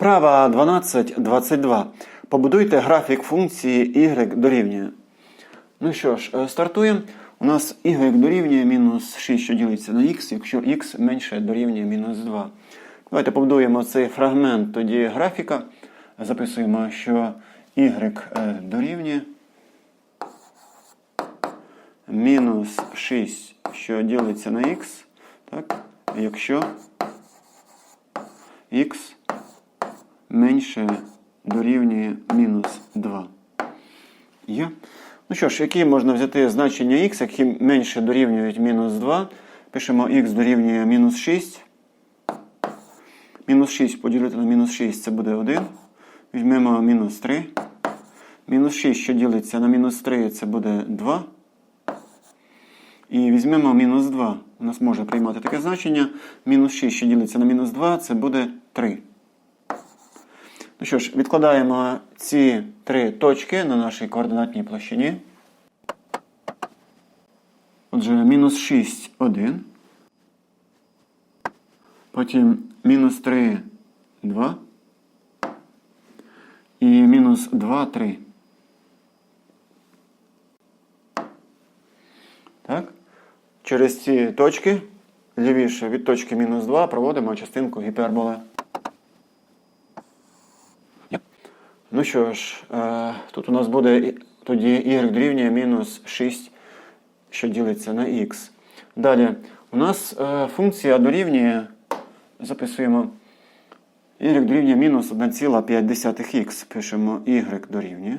Вправа 12.22. Побудуйте графік функції y дорівнює. Ну що ж, е, стартуємо. У нас y дорівнює мінус 6, що ділиться на x, якщо x менше дорівнює мінус 2. Давайте побудуємо цей фрагмент тоді графіка. Записуємо, що y е, дорівнює мінус 6, що ділиться на x, так? якщо x менше дорівнює мінус 2. Є. Ну що ж, які можна взяти значення x, які менше дорівнюють мінус 2. Пишемо x дорівнює мінус 6. Мінус 6 поділити на мінус 6 це буде 1. Візьмемо мінус 3. Мінус 6, що ділиться на мінус 3, це буде 2. І візьмемо мінус 2. У нас може приймати таке значення. Мінус 6, що ділиться на мінус 2, це буде 3. Ну що ж, відкладаємо ці три точки на нашій координатній площині. Отже, мінус 6, 1. Потім мінус 3, 2. І мінус 2, 3. Так? Через ці точки, лівіше від точки мінус 2, проводимо частинку гіперболи. Ну що ж, е, тут у нас буде тоді y дорівнює мінус 6, що ділиться на x. Далі, у нас е, функція дорівнює, записуємо, y дорівнює мінус 1,5х. Пишемо y дорівнює.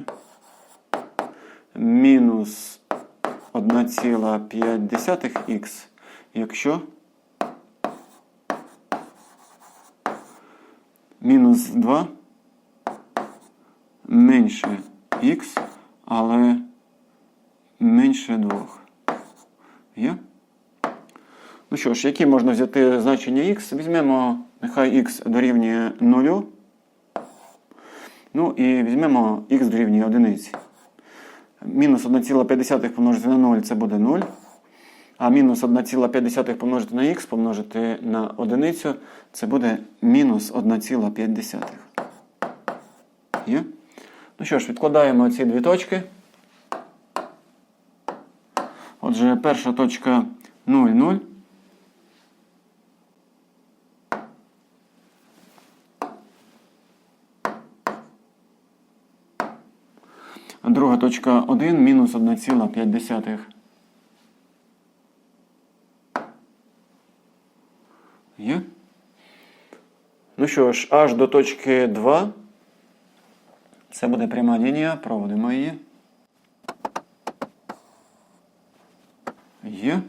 Мінус 1,5х, якщо мінус 2 менше х, але менше 2. Є? Ну що ж, які можна взяти значення х? Візьмемо, нехай х дорівнює 0. Ну і візьмемо х дорівнює 1. Мінус 1,5 помножити на 0 це буде 0. А мінус 1,5 помножити на х помножити на одиницю це буде мінус 1,5. Є? Ну що ж, відкладаємо ці дві точки. Отже, перша точка 0, 0. А друга точка 1 мінус 1,5. Є? Ну що ж, аж до точки 2. Це буде пряма лінія, проводимо її. Є.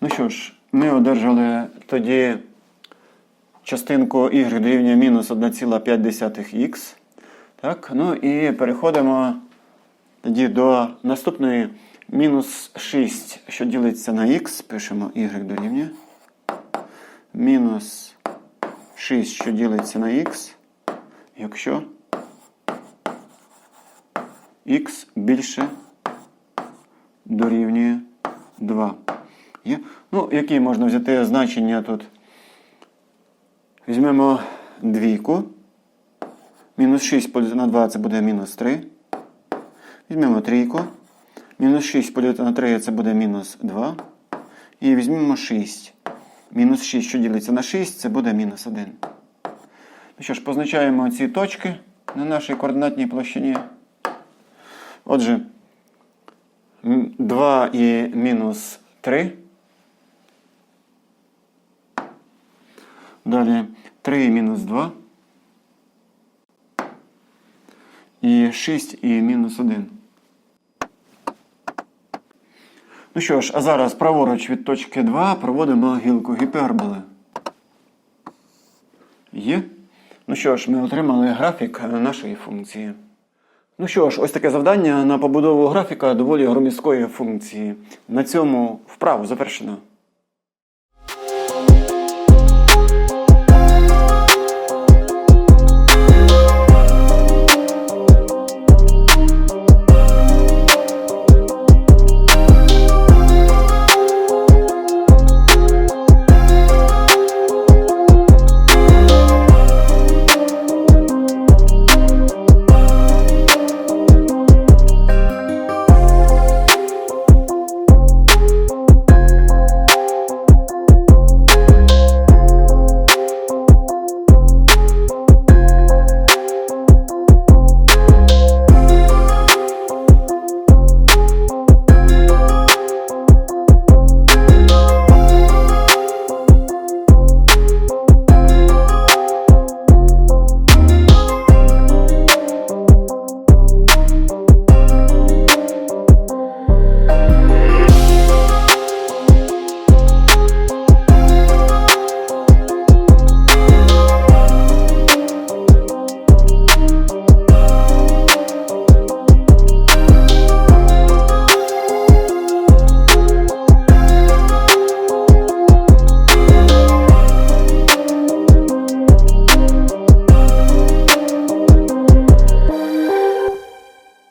Ну що ж, ми одержали тоді частинку y дорівнює мінус 1,5х. Так, ну і переходимо тоді до наступної мінус 6, що ділиться на х. Пишемо y дорівнює. Мінус 6, що ділиться на х, якщо х більше дорівнює 2. Є? Ну, які можна взяти значення тут? Візьмемо двійку. Мінус 6 поділити на 2 це буде мінус 3. Візьмемо трійку. Мінус 6 поділити на 3 це буде мінус 2. І візьмемо 6. Мінус 6, що ділиться на 6, це буде мінус 1. Ну що ж, позначаємо ці точки на нашій координатній площині. Отже, 2 і мінус 3. Далі 3 і мінус 2. І 6 і мінус 1. Ну що ж, а зараз праворуч від точки 2 проводимо гілку гіперболи. Є? Ну що ж, ми отримали графік нашої функції. Ну що ж, ось таке завдання на побудову графіка доволі громісткої функції. На цьому вправу завершено.